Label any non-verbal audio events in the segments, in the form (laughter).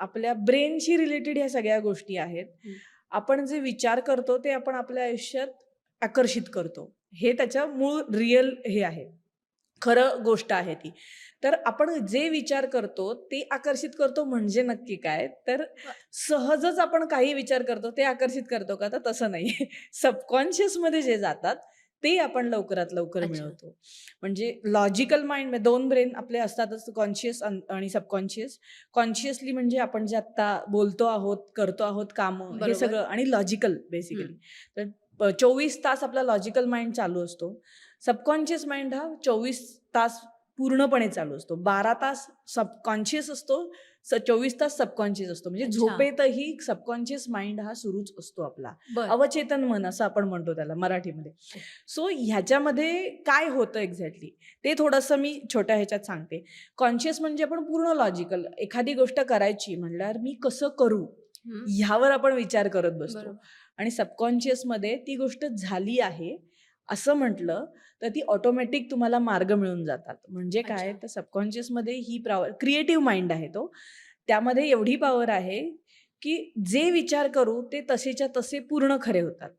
आपल्या ब्रेनशी रिलेटेड ह्या सगळ्या गोष्टी आहेत. आपण जे विचार करतो ते आपण आपल्या आयुष्यात आकर्षित करतो. हे त्याचं मूळ रिअल हे आहे. खरं गोष्ट आहे ती. तर आपण जे विचार करतो ते आकर्षित करतो म्हणजे नक्की काय? तर सहजच आपण काही विचार करतो ते आकर्षित करतो का? तर तसं नाही. (laughs) सबकॉन्शियसमध्ये जे जातात ते आपण लवकरात लवकर. मिळवतो. म्हणजे लॉजिकल माइंड दोन ब्रेन आपले असतातच कॉन्शियस आणि सबकॉन्शियस कॉन्शियसली म्हणजे आपण जे आत्ता बोलतो आहोत करतो आहोत कामं हे. सगळं आणि लॉजिकल बेसिकली तर चोवीस तास आपला लॉजिकल माइंड चालू असतो. सबकॉन्शियस माइंड हा चोवीस तास पूर्णपणे चालू असतो. बारा तास सबकॉन्शियस असतो. चोवीस तास सबकॉन्शियस असतो. म्हणजे. झोपेतही सबकॉन्शियस माइंड हा सुरूच असतो आपला. अवचेतन मन असं आपण म्हणतो त्याला मराठीमध्ये. सो ह्याच्यामध्ये काय होतं एक्झॅक्टली ते थोडंसं मी छोट्या ह्याच्यात सांगते. कॉन्शियस म्हणजे आपण पूर्ण लॉजिकल एखादी गोष्ट करायची म्हणल्यावर मी कसं करू. ह्यावर आपण विचार करत बसतो. आणि सबकॉन्शियसमध्ये ती गोष्ट झाली आहे. असं म्हटलं तर ती ऑटोमॅटिक तुम्हाला मार्ग मिळून जातात. म्हणजे काय. तर सबकॉन्शियसमध्ये ही पॉवर क्रिएटिव्ह माइंड आहे तो. त्यामध्ये एवढी पॉवर आहे की जे विचार करू ते तसेच्या तसे पूर्ण खरे होतात.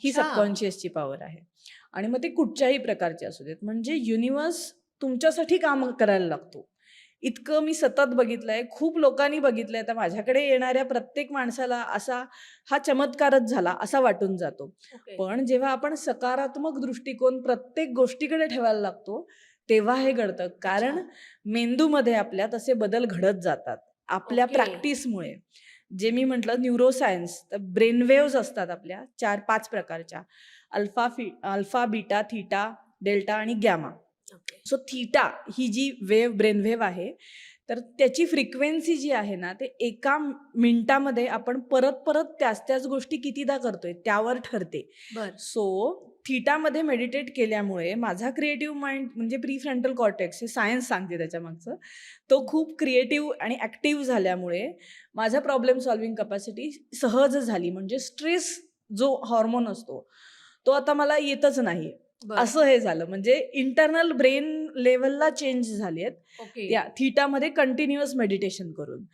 ही. सबकॉन्शियसची पॉवर आहे. आणि मग ते कुठच्याही प्रकारचे असू देत. म्हणजे युनिवर्स तुमच्यासाठी काम करायला लागतो. इतकं मी सतत बघितलंय खूप लोकांनी बघितलंय तर माझ्याकडे येणाऱ्या प्रत्येक माणसाला असा हा चमत्कारच झाला असा वाटून जातो ओके. पण जेव्हा आपण सकारात्मक दृष्टिकोन प्रत्येक गोष्टीकडे ठेवायला लागतो तेव्हा हे घडतं कारण. मेंदूमध्ये आपल्या तसे बदल घडत जातात आपल्या ओके. प्रॅक्टिसमुळे जे मी म्हटलं न्यूरोसायन्स तर ब्रेनवेव्ज असतात आपल्या चार पाच प्रकारच्या अल्फा फी अल्फा बीटा थीटा डेल्टा आणि गॅमा. सो थीटा ही जी वेव ब्रेन वेव्ह आहे तर त्याची फ्रिक्वेन्सी जी आहे ना ते एका मिनिटामध्ये आपण परत परत त्याच त्याच गोष्टी कितीदा करतोय त्यावर ठरते. बर. सो थीटामध्ये मेडिटेट केल्यामुळे माझा क्रिएटिव्ह माइंड म्हणजे प्री फ्रंटल कॉर्टेक्स हे सायन्स सांगते त्याच्या मागचं तो खूप क्रिएटिव्ह आणि ॲक्टिव्ह झाल्यामुळे माझा प्रॉब्लेम सॉल्विंग कपॅसिटी सहज झाली. म्हणजे स्ट्रेस जो हॉर्मोन असतो तो आता मला येतच नाही. असं हे झालं. म्हणजे इंटरनल ब्रेन लेवलला चेंज झाले आहेत. त्या थीटामध्ये कंटिन्युअस मेडिटेशन करून.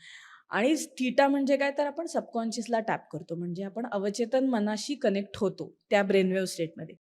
आणि थीटा म्हणजे काय? तर आपण सबकॉन्शियसला टॅप करतो. म्हणजे आपण अवचेतन मनाशी कनेक्ट होतो त्या ब्रेनवेव्ह स्टेटमध्ये